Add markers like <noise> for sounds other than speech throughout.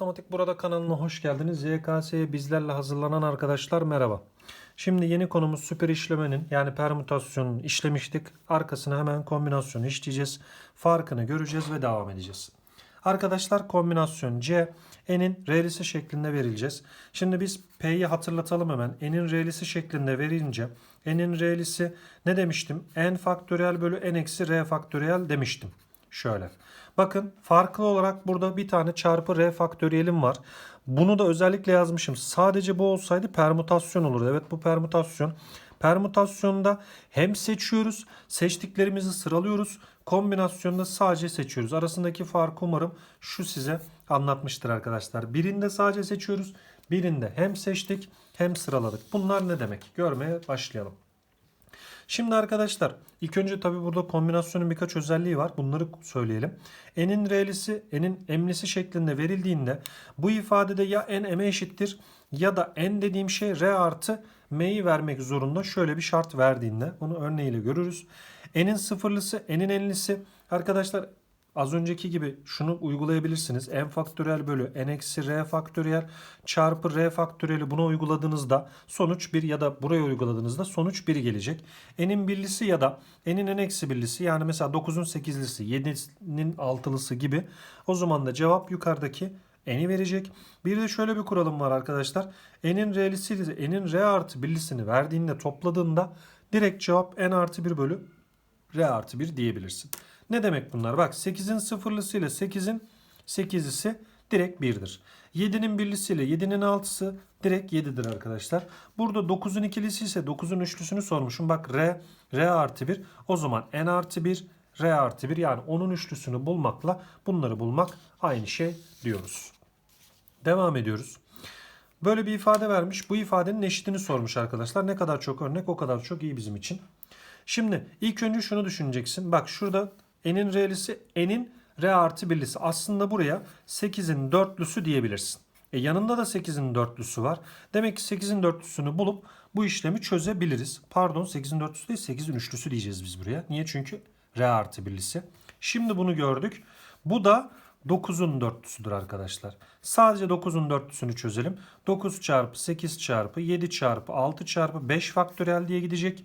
Matematik Burada kanalına hoş geldiniz. YKS'ye bizlerle hazırlanan arkadaşlar merhaba. Şimdi yeni konumuz süper işlemenin yani permütasyonun işlemiştik. Arkasına hemen kombinasyonu işleyeceğiz. Farkını göreceğiz ve devam edeceğiz. Arkadaşlar kombinasyon C n'in re'lisi şeklinde verileceğiz. Şimdi biz P'yi hatırlatalım hemen. n'in re'lisi şeklinde verince n'in re'lisi ne demiştim? n faktöriyel bölü n eksi r faktöriyel demiştim. Şöyle. Bakın farklı olarak burada bir tane çarpı r faktöriyelim var. Bunu da özellikle yazmışım. Sadece bu olsaydı permütasyon olurdu. Evet bu permütasyon. Permütasyonda hem seçiyoruz, seçtiklerimizi sıralıyoruz. Kombinasyonda sadece seçiyoruz. Arasındaki farkı umarım şu size anlatmıştır arkadaşlar. Birinde sadece seçiyoruz, birinde hem seçtik hem sıraladık. Bunlar ne demek? Görmeye başlayalım. Şimdi arkadaşlar ilk önce tabi burada kombinasyonun birkaç özelliği var. Bunları söyleyelim. N'in R'lisi N'in M'lisi şeklinde verildiğinde bu ifadede ya N M'e eşittir ya da N dediğim şey R artı M'yi vermek zorunda. Şöyle bir şart verdiğinde bunu örneğiyle görürüz. N'in sıfırlısı N'in enlisi arkadaşlar Az önceki gibi şunu uygulayabilirsiniz. n faktöriyel bölü n eksi r faktöriyel çarpı r faktöriyeli buna uyguladığınızda sonuç 1 ya da buraya uyguladığınızda sonuç 1 gelecek. n'in birlisi ya da n'in n eksi birlisi yani mesela 9'un 8'lisi 7'nin 6'lısı gibi o zaman da cevap yukarıdaki n'i verecek. Bir de şöyle bir kuralım var arkadaşlar. n'in r'lisi n'in r artı birlisini verdiğinde topladığında direkt cevap n artı 1 bölü r artı 1 diyebilirsin. Ne demek bunlar? Bak 8'in sıfırlısı ile 8'in 8'lisi direkt 1'dir. 7'nin birlisi ile 7'nin 6'sı direkt 7'dir arkadaşlar. Burada 9'un ikilisi ise 9'un üçlüsünü sormuşum. Bak R, R artı 1. O zaman N artı 1, R artı 1 yani onun üçlüsünü bulmakla bunları bulmak aynı şey diyoruz. Devam ediyoruz. Böyle bir ifade vermiş. Bu ifadenin eşitini sormuş arkadaşlar. Ne kadar çok örnek o kadar çok iyi bizim için. Şimdi ilk önce şunu düşüneceksin. Bak şurada n'in r'lisi n'in r artı birlisi. Aslında buraya 8'in dörtlüsü diyebilirsin. E yanında da 8'in dörtlüsü var. Demek ki 8'in dörtlüsünü bulup bu işlemi çözebiliriz. Pardon 8'in dörtlüsü değil 8'in üçlüsü diyeceğiz biz buraya. Niye? Çünkü r artı birlisi. Şimdi bunu gördük. Bu da 9'un dörtlüsüdür arkadaşlar. Sadece 9'un dörtlüsünü çözelim. 9 çarpı 8 çarpı 7 çarpı 6 çarpı 5 faktöriyel diye gidecek.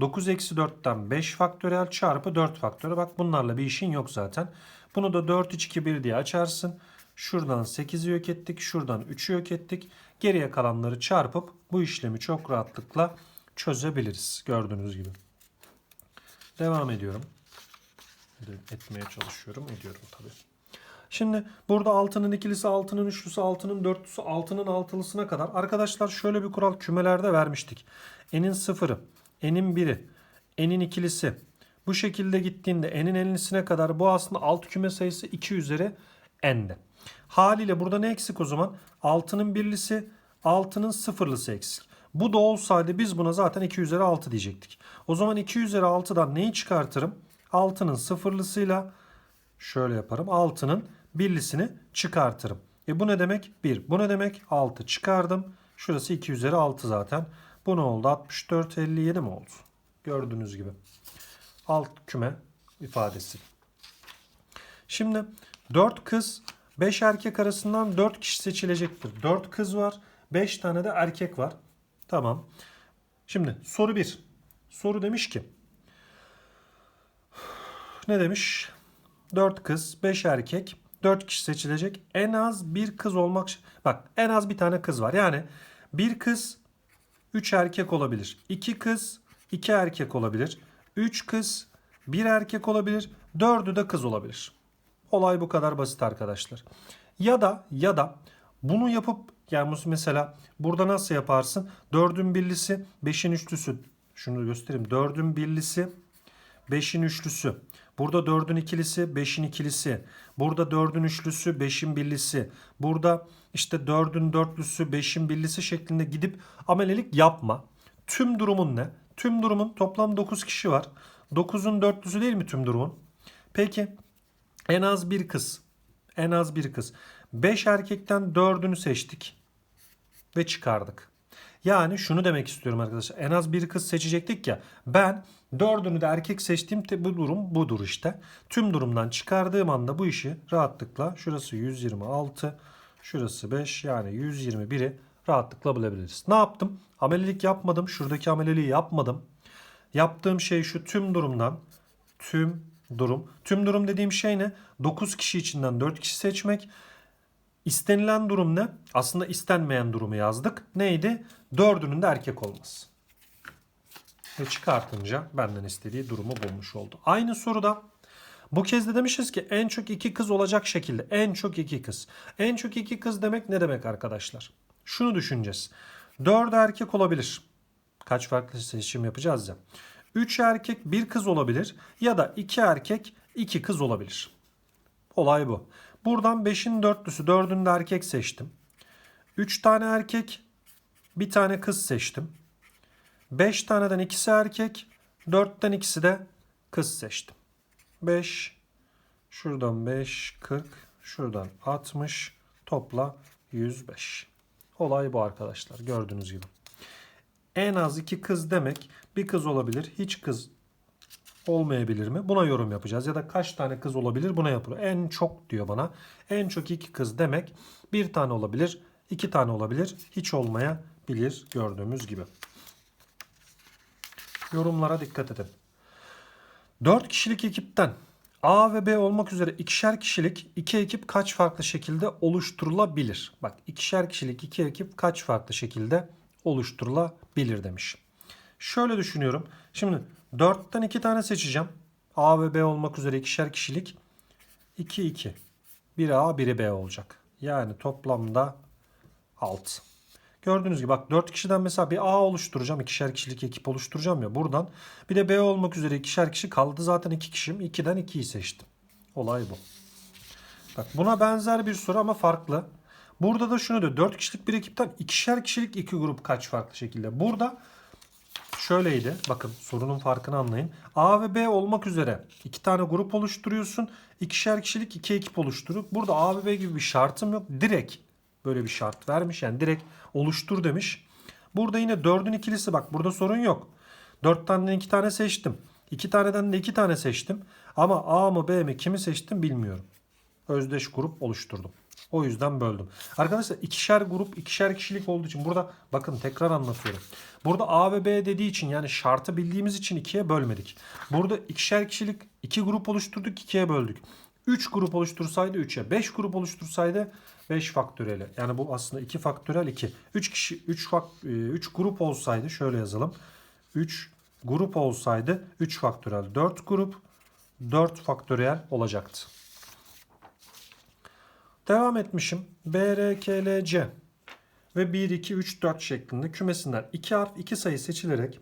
9 eksi 4'ten 5 faktöriyel çarpı 4 faktöriyel. Bak bunlarla bir işin yok zaten. Bunu da 4, 3, 2, 1 diye açarsın. Şuradan 8'i yok ettik. Şuradan 3'ü yok ettik. Geriye kalanları çarpıp bu işlemi çok rahatlıkla çözebiliriz. Gördüğünüz gibi. Devam ediyorum. Etmeye çalışıyorum. Ediyorum tabii. Şimdi burada altının ikilisi, altının üçlüsü, altının dörtlüsü, altının altılısına kadar. Arkadaşlar şöyle bir kural kümelerde vermiştik. N'in sıfırı, n'in biri, n'in ikilisi. Bu şekilde gittiğinde n'in enlisine kadar bu aslında alt küme sayısı 2 üzeri n'de. Haliyle burada ne eksik o zaman? Altının birlisi, altının sıfırlısı eksik. Bu da olsaydı biz buna zaten 2 üzeri 6 diyecektik. O zaman 2 üzeri 6'dan neyi çıkartırım? Altının sıfırlısıyla şöyle yaparım. Altının birlisini çıkartırım. E bu ne demek? 1. Bu ne demek? 6 çıkardım. Şurası 2 üzeri 6 zaten. Bu ne oldu? 64, 57 mi oldu? Gördüğünüz gibi. Alt küme ifadesi. Şimdi 4 kız 5 erkek arasından 4 kişi seçilecektir. 4 kız var. 5 tane de erkek var. Tamam. Şimdi soru 1. Soru demiş ki ne demiş? 4 kız, 5 erkek, 4 kişi seçilecek. En az bir kız olmak bak en az bir tane kız var. Yani bir kız 3 erkek olabilir. 2 kız 2 erkek olabilir. 3 kız 1 erkek olabilir. 4'ü de kız olabilir. Olay bu kadar basit arkadaşlar. Ya da ya da bunu yapıp yani mesela burada nasıl yaparsın? 4'ün birlisi 5'in üçlüsü. Şunu göstereyim. 4'ün birlisi 5'in üçlüsü. Burada 4'ün ikilisi 5'in ikilisi. Burada 4'ün üçlüsü 5'in birlisi. Burada işte 4'ün dörtlüsü 5'in birlisi şeklinde gidip amelelik yapma. Tüm durumun ne? Tüm durumun toplam 9 kişi var. 9'un dörtlüsü değil mi tüm durumun? Peki en az bir kız. En az bir kız. 5 erkekten 4'ünü seçtik. Ve çıkardık. Yani şunu demek istiyorum arkadaşlar. En az bir kız seçecektik ya. Ben Dördünü de erkek seçtiğim bu durum budur işte. Tüm durumdan çıkardığım anda bu işi rahatlıkla şurası 126, şurası 5 yani 121'i rahatlıkla bulabiliriz. Ne yaptım? Amelelik yapmadım. Şuradaki ameleliği yapmadım. Yaptığım şey şu tüm durumdan tüm durum. Tüm durum dediğim şey ne? 9 kişi içinden 4 kişi seçmek. İstenilen durum ne? Aslında istenmeyen durumu yazdık. Neydi? Dördünün de erkek olması. Ve çıkartınca benden istediği durumu bulmuş oldu. Aynı soruda bu kez de demişiz ki en çok iki kız olacak şekilde. En çok iki kız. En çok iki kız demek ne demek arkadaşlar? Şunu düşüneceğiz. Dört erkek olabilir. Kaç farklı seçim yapacağız ya. Üç erkek bir kız olabilir ya da iki erkek iki kız olabilir. Olay bu. Buradan 5'in dörtlüsü 4'ünü de erkek seçtim. 3 tane erkek bir tane kız seçtim. 5 taneden ikisi erkek 4'ten ikisi de kız seçtim. 5 şuradan 5 40 şuradan 60 topla 105. Olay bu arkadaşlar gördüğünüz gibi. En az iki kız demek bir kız olabilir hiç kız olmayabilir mi? Buna yorum yapacağız. Ya da kaç tane kız olabilir? Buna yapılır. En çok diyor bana. En çok iki kız demek bir tane olabilir, iki tane olabilir, hiç olmayabilir gördüğümüz gibi. Yorumlara dikkat edin. 4 kişilik ekipten A ve B olmak üzere ikişer kişilik iki ekip kaç farklı şekilde oluşturulabilir? Bak ikişer kişilik iki ekip kaç farklı şekilde oluşturulabilir demiş. Şöyle düşünüyorum. Şimdi 4'ten 2 tane seçeceğim. A ve B olmak üzere ikişer kişilik. 2 2. Biri A, biri B olacak. Yani toplamda 6. Gördüğünüz gibi bak 4 kişiden mesela bir A oluşturacağım. ikişer kişilik ekip oluşturacağım ya buradan. Bir de B olmak üzere ikişer kişi kaldı. Zaten 2 kişim. 2'den 2'yi seçtim. Olay bu. Bak buna benzer bir soru ama farklı. Burada da şunu diyor. 4 kişilik bir ekipten ikişer kişilik iki grup kaç farklı şekilde. Burada şöyleydi. Bakın sorunun farkını anlayın. A ve B olmak üzere iki tane grup oluşturuyorsun. İkişer kişilik iki ekip oluşturup burada A ve B gibi bir şartım yok. Direkt böyle bir şart vermiş. Yani direkt oluştur demiş. Burada yine dördün ikilisi bak burada sorun yok. Dört tane iki tane seçtim. İki taneden de iki tane seçtim. Ama A mı B mi kimi seçtim bilmiyorum. Özdeş grup oluşturdum. O yüzden böldüm. Arkadaşlar ikişer grup ikişer kişilik olduğu için burada bakın tekrar anlatıyorum. Burada A ve B dediği için yani şartı bildiğimiz için ikiye bölmedik. Burada ikişer kişilik iki grup oluşturduk ikiye böldük. 3 grup oluştursaydı 3'e, 5 grup oluştursaydı 5 faktöriyeli. Yani bu aslında 2 faktörel 2. 3 kişi 3 fak, 3 grup olsaydı şöyle yazalım. 3 grup olsaydı 3 faktörel 4 grup 4 faktöriyel olacaktı. Devam etmişim. B, R, K, L, C ve 1, 2, 3, 4 şeklinde kümesinden 2 harf 2 sayı seçilerek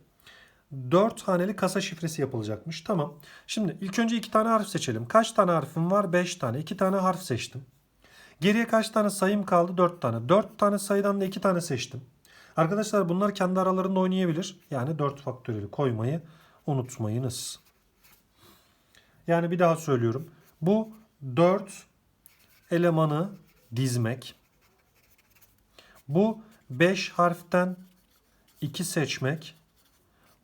4 haneli kasa şifresi yapılacakmış. Tamam. Şimdi ilk önce 2 tane harf seçelim. Kaç tane harfim var? 5 tane. 2 tane harf seçtim. Geriye kaç tane sayım kaldı? 4 tane. 4 tane sayıdan da 2 tane seçtim. Arkadaşlar bunlar kendi aralarında oynayabilir. Yani 4 faktöriyeli koymayı unutmayınız. Yani bir daha söylüyorum. Bu 4 elemanı dizmek. Bu 5 harften 2 seçmek.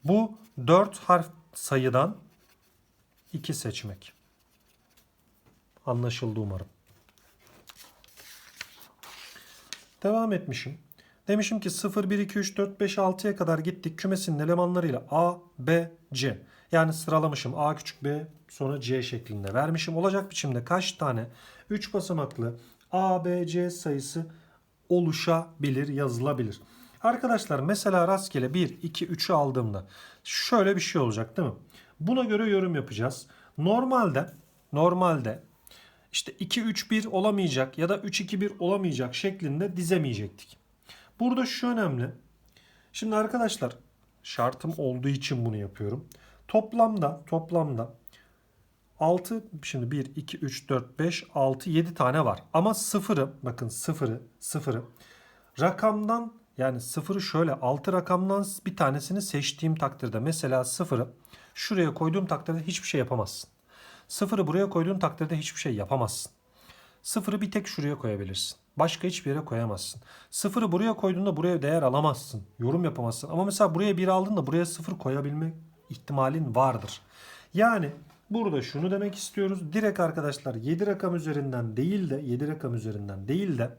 Bu 4 harf sayıdan 2 seçmek. Anlaşıldı umarım. Devam etmişim. Demişim ki 0, 1, 2, 3, 4, 5, 6'ya kadar gittik. Kümesinin elemanlarıyla A, B, C. Yani sıralamışım A küçük B sonra C şeklinde vermişim. Olacak biçimde kaç tane 3 basamaklı A, B, C sayısı oluşabilir, yazılabilir. Arkadaşlar mesela rastgele 1, 2, 3'ü aldığımda şöyle bir şey olacak değil mi? Buna göre yorum yapacağız. Normalde normalde işte 2, 3, 1 olamayacak ya da 3, 2, 1 olamayacak şeklinde dizemeyecektik. Burada şu önemli. Şimdi arkadaşlar şartım olduğu için bunu yapıyorum. Toplamda toplamda 6 şimdi 1 2 3 4 5 6 7 tane var. Ama sıfırı bakın sıfırı sıfırı rakamdan yani sıfırı şöyle 6 rakamdan bir tanesini seçtiğim takdirde mesela sıfırı şuraya koyduğum takdirde hiçbir şey yapamazsın. Sıfırı buraya koyduğun takdirde hiçbir şey yapamazsın. Sıfırı bir tek şuraya koyabilirsin. Başka hiçbir yere koyamazsın. Sıfırı buraya koyduğunda buraya değer alamazsın. Yorum yapamazsın. Ama mesela buraya bir aldığında buraya sıfır koyabilmek ihtimalin vardır. Yani burada şunu demek istiyoruz. Direkt arkadaşlar 7 rakam üzerinden değil de 7 rakam üzerinden değil de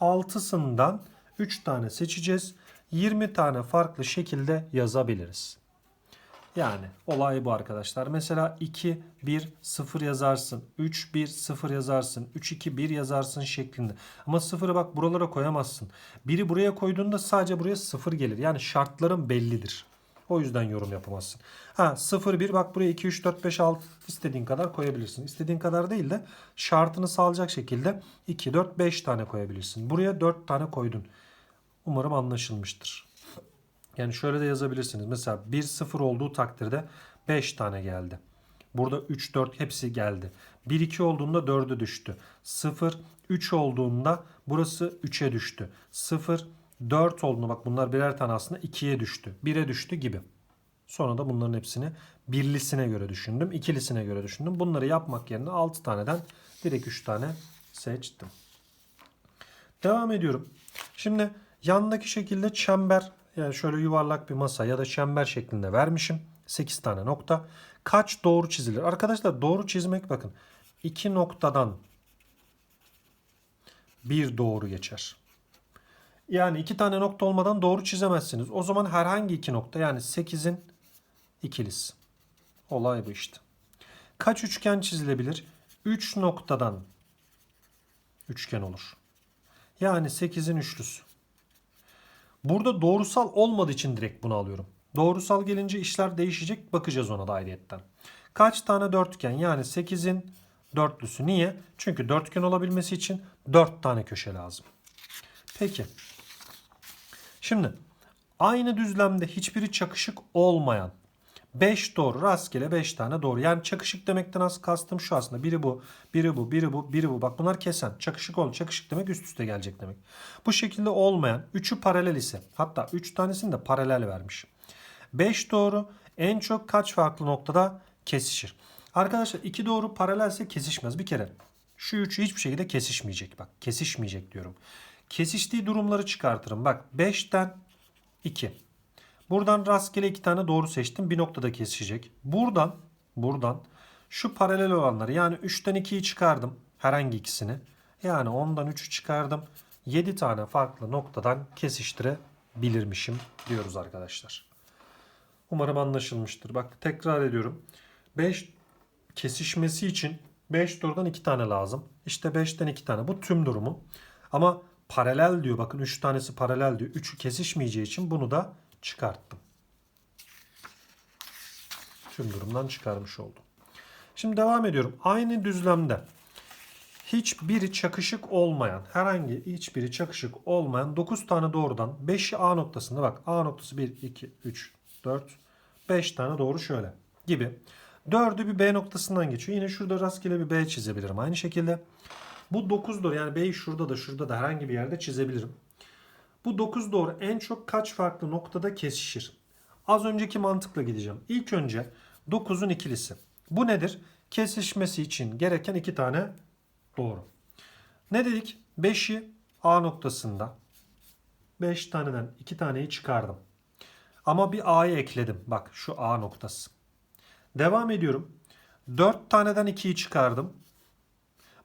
6'sından 3 tane seçeceğiz. 20 tane farklı şekilde yazabiliriz. Yani olay bu arkadaşlar. Mesela 2, 1, 0 yazarsın. 3, 1, 0 yazarsın. 3, 2, 1 yazarsın şeklinde. Ama 0'ı bak buralara koyamazsın. 1'i buraya koyduğunda sadece buraya 0 gelir. Yani şartların bellidir. O yüzden yorum yapamazsın. Ha 0, 1 bak buraya 2, 3, 4, 5, 6 istediğin kadar koyabilirsin. İstediğin kadar değil de şartını sağlayacak şekilde 2, 4, 5 tane koyabilirsin. Buraya 4 tane koydun. Umarım anlaşılmıştır. Yani şöyle de yazabilirsiniz. Mesela 1 0 olduğu takdirde 5 tane geldi. Burada 3 4 hepsi geldi. 1 2 olduğunda 4'e düştü. 0 3 olduğunda burası 3'e düştü. 0 4 olduğunda bak bunlar birer tane aslında 2'ye düştü. 1'e düştü gibi. Sonra da bunların hepsini birlisine göre düşündüm. ikilisine göre düşündüm. Bunları yapmak yerine 6 taneden direkt 3 tane seçtim. Devam ediyorum. Şimdi yandaki şekilde çember yani şöyle yuvarlak bir masa ya da çember şeklinde vermişim. 8 tane nokta. Kaç doğru çizilir? Arkadaşlar doğru çizmek bakın. 2 noktadan bir doğru geçer. Yani iki tane nokta olmadan doğru çizemezsiniz. O zaman herhangi iki nokta yani 8'in ikilisi. Olay bu işte. Kaç üçgen çizilebilir? 3 noktadan üçgen olur. Yani 8'in üçlüsü. Burada doğrusal olmadığı için direkt bunu alıyorum. Doğrusal gelince işler değişecek. Bakacağız ona da ayrıyetten. Kaç tane dörtgen? Yani 8'in dörtlüsü. Niye? Çünkü dörtgen olabilmesi için 4 tane köşe lazım. Peki. Şimdi aynı düzlemde hiçbiri çakışık olmayan 5 doğru rastgele 5 tane doğru. Yani çakışık demekten az kastım şu aslında. Biri bu, biri bu, biri bu, biri bu. Bak bunlar kesen. Çakışık ol. Çakışık demek üst üste gelecek demek. Bu şekilde olmayan 3'ü paralel ise hatta 3 tanesini de paralel vermiş. 5 doğru en çok kaç farklı noktada kesişir? Arkadaşlar 2 doğru paralelse kesişmez. Bir kere şu üçü hiçbir şekilde kesişmeyecek. Bak kesişmeyecek diyorum. Kesiştiği durumları çıkartırım. Bak 5'ten 2. Buradan rastgele iki tane doğru seçtim. Bir noktada kesişecek. Buradan buradan şu paralel olanları yani 3'ten 2'yi çıkardım. Herhangi ikisini. Yani 10'dan 3'ü çıkardım. 7 tane farklı noktadan kesiştirebilirmişim diyoruz arkadaşlar. Umarım anlaşılmıştır. Bak tekrar ediyorum. 5 kesişmesi için 5 doğrudan 2 tane lazım. İşte 5'ten 2 tane. Bu tüm durumu. Ama paralel diyor. Bakın 3 tanesi paralel diyor. 3'ü kesişmeyeceği için bunu da çıkarttım. Tüm durumdan çıkarmış oldum. Şimdi devam ediyorum. Aynı düzlemde hiçbiri çakışık olmayan, herhangi hiçbiri çakışık olmayan 9 tane doğrudan 5'i A noktasında bak A noktası 1, 2, 3, 4, 5 tane doğru şöyle gibi. 4'ü bir B noktasından geçiyor. Yine şurada rastgele bir B çizebilirim. Aynı şekilde bu 9 doğru yani B'yi şurada da şurada da herhangi bir yerde çizebilirim. Bu 9 doğru en çok kaç farklı noktada kesişir? Az önceki mantıkla gideceğim. İlk önce 9'un ikilisi. Bu nedir? Kesişmesi için gereken iki tane doğru. Ne dedik? 5'i A noktasında. 5 taneden 2 taneyi çıkardım. Ama bir A'yı ekledim. Bak şu A noktası. Devam ediyorum. 4 taneden 2'yi çıkardım.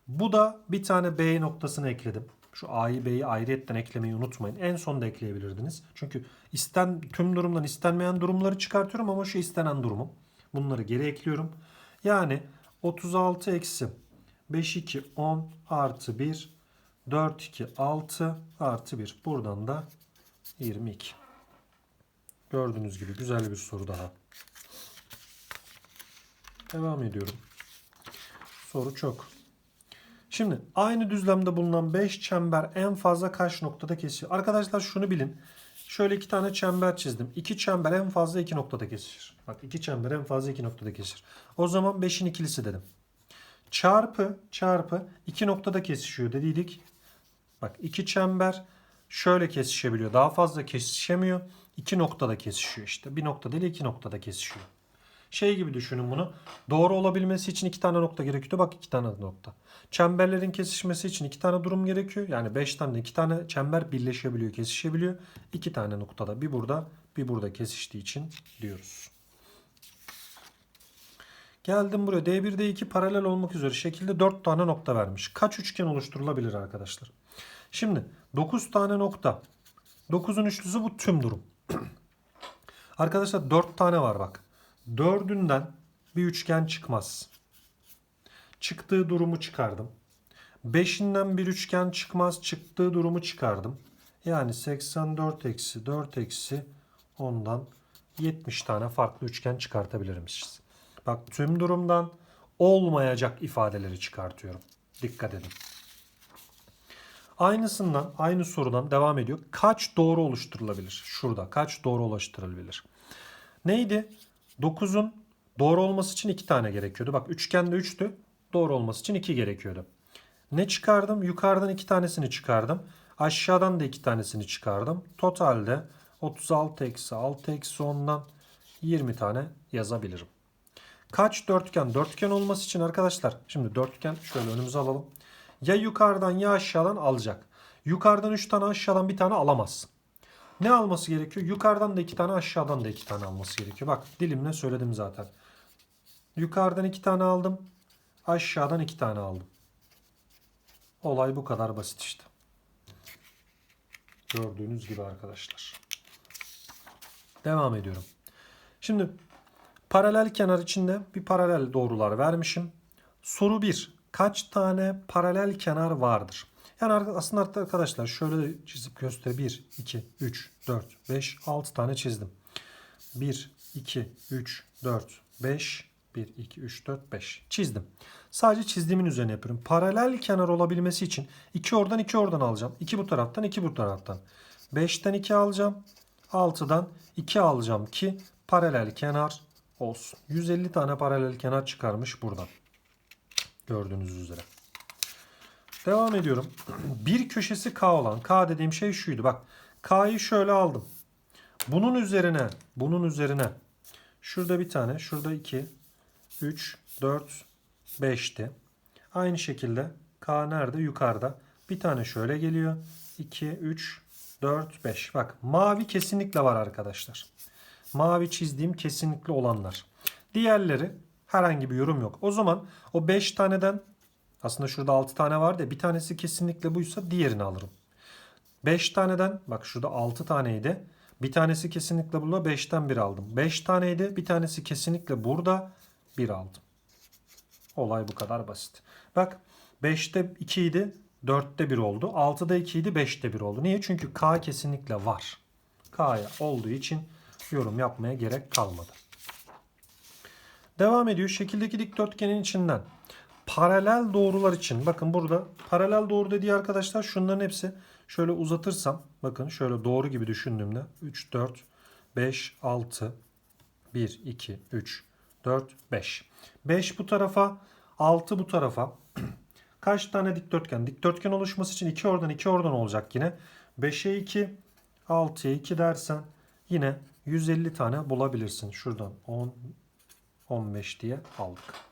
Bu da bir tane B noktasını ekledim. Şu A'yı B'yi ayrıyetten eklemeyi unutmayın. En son da ekleyebilirdiniz. Çünkü isten tüm durumdan istenmeyen durumları çıkartıyorum ama şu istenen durumu. Bunları geri ekliyorum. Yani 36 eksi 5 2 10 artı 1 4 2 6 artı 1. Buradan da 22. Gördüğünüz gibi güzel bir soru daha. Devam ediyorum. Soru çok. Şimdi aynı düzlemde bulunan 5 çember en fazla kaç noktada kesişir? Arkadaşlar şunu bilin. Şöyle iki tane çember çizdim. İki çember en fazla iki noktada kesişir. Bak iki çember en fazla iki noktada kesişir. O zaman 5'in ikilisi dedim. Çarpı çarpı iki noktada kesişiyor dediydik. Bak iki çember şöyle kesişebiliyor. Daha fazla kesişemiyor. İki noktada kesişiyor işte. Bir nokta değil iki noktada kesişiyor. Şey gibi düşünün bunu. Doğru olabilmesi için iki tane nokta gerekiyor. Bak iki tane nokta. Çemberlerin kesişmesi için iki tane durum gerekiyor. Yani beş tane iki tane çember birleşebiliyor, kesişebiliyor. İki tane noktada bir burada bir burada kesiştiği için diyoruz. Geldim buraya. D1 D2 paralel olmak üzere şekilde 4 tane nokta vermiş. Kaç üçgen oluşturulabilir arkadaşlar? Şimdi 9 tane nokta. 9'un üçlüsü bu tüm durum. <clears throat> Arkadaşlar 4 tane var bak. 4'ünden bir üçgen çıkmaz. Çıktığı durumu çıkardım. 5'inden bir üçgen çıkmaz. Çıktığı durumu çıkardım. Yani 84 eksi 4 eksi 10'dan 70 tane farklı üçgen çıkartabiliriz. Bak tüm durumdan olmayacak ifadeleri çıkartıyorum. Dikkat edin. Aynısından, aynı sorudan devam ediyor. Kaç doğru oluşturulabilir? Şurada kaç doğru oluşturulabilir? Neydi? 9'un doğru olması için 2 tane gerekiyordu. Bak üçgende 3'tü. Doğru olması için 2 gerekiyordu. Ne çıkardım? Yukarıdan 2 tanesini çıkardım. Aşağıdan da 2 tanesini çıkardım. Totalde 36 eksi 6 eksi 10'dan 20 tane yazabilirim. Kaç dörtgen? Dörtgen olması için arkadaşlar şimdi dörtgen şöyle önümüze alalım. Ya yukarıdan ya aşağıdan alacak. Yukarıdan 3 tane aşağıdan bir tane alamazsın. Ne alması gerekiyor? Yukarıdan da 2 tane aşağıdan da 2 tane alması gerekiyor. Bak dilimle söyledim zaten. Yukarıdan 2 tane aldım. Aşağıdan 2 tane aldım. Olay bu kadar basit işte. Gördüğünüz gibi arkadaşlar. Devam ediyorum. Şimdi paralel kenar içinde bir paralel doğrular vermişim. Soru 1. Kaç tane paralel kenar vardır? Yani aslında arkadaşlar şöyle çizip göster. 1, 2, 3, 4, 5, 6 tane çizdim. 1, 2, 3, 4, 5, 1, 2, 3, 4, 5 çizdim. Sadece çizdiğimin üzerine yapıyorum. Paralel kenar olabilmesi için 2 oradan 2 oradan alacağım. 2 bu taraftan 2 bu taraftan. 5'ten 2 alacağım. 6'dan 2 alacağım ki paralel kenar olsun. 150 tane paralel kenar çıkarmış buradan. Gördüğünüz üzere. Devam ediyorum. <clears throat> Bir köşesi K olan. K dediğim şey şuydu. Bak K'yı şöyle aldım. Bunun üzerine, bunun üzerine şurada bir tane, şurada 2, 3, 4, 5'ti. Aynı şekilde K nerede? Yukarıda. Bir tane şöyle geliyor. 2, 3, 4, 5. Bak mavi kesinlikle var arkadaşlar. Mavi çizdiğim kesinlikle olanlar. Diğerleri herhangi bir yorum yok. O zaman o 5 taneden aslında şurada 6 tane vardı ya bir tanesi kesinlikle buysa diğerini alırım. 5 taneden bak şurada 6 taneydi. Bir tanesi kesinlikle burada 5'ten 1 aldım. 5 taneydi. Bir tanesi kesinlikle burada 1 aldım. Olay bu kadar basit. Bak 5'te 2 idi. 4'te 1 oldu. 6'da 2 idi. 5'te 1 oldu. Niye? Çünkü K kesinlikle var. K'ya olduğu için yorum yapmaya gerek kalmadı. Devam ediyor. Şekildeki dikdörtgenin içinden paralel doğrular için bakın burada paralel doğru dediği arkadaşlar şunların hepsi. Şöyle uzatırsam bakın şöyle doğru gibi düşündüğümde 3 4 5 6 1 2 3 4 5 5 bu tarafa 6 bu tarafa. <clears throat> Kaç tane dikdörtgen? Dikdörtgen oluşması için 2 oradan 2 oradan olacak yine. 5'e 2 6'ya 2 dersen yine 150 tane bulabilirsin. Şuradan 10 15 diye aldık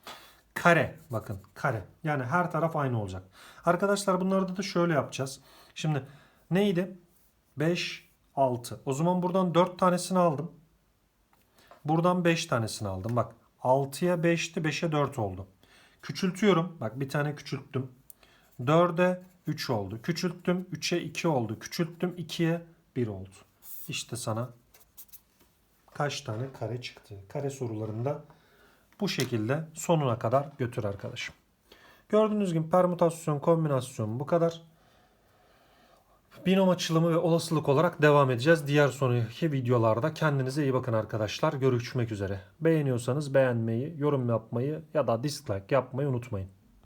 kare bakın kare. Yani her taraf aynı olacak. Arkadaşlar bunlarda da şöyle yapacağız. Şimdi neydi? 5, 6. O zaman buradan 4 tanesini aldım. Buradan 5 tanesini aldım. Bak 6'ya 5'ti 5'e 4 oldu. Küçültüyorum. Bak bir tane küçülttüm. 4'e 3 oldu. Küçülttüm. 3'e 2 oldu. Küçülttüm. 2'ye 1 oldu. İşte sana kaç tane kare çıktı. Kare sorularında bu şekilde sonuna kadar götür arkadaşım. Gördüğünüz gibi permütasyon, kombinasyon bu kadar. Binom açılımı ve olasılık olarak devam edeceğiz. Diğer sonraki videolarda kendinize iyi bakın arkadaşlar. Görüşmek üzere. Beğeniyorsanız beğenmeyi, yorum yapmayı ya da dislike yapmayı unutmayın.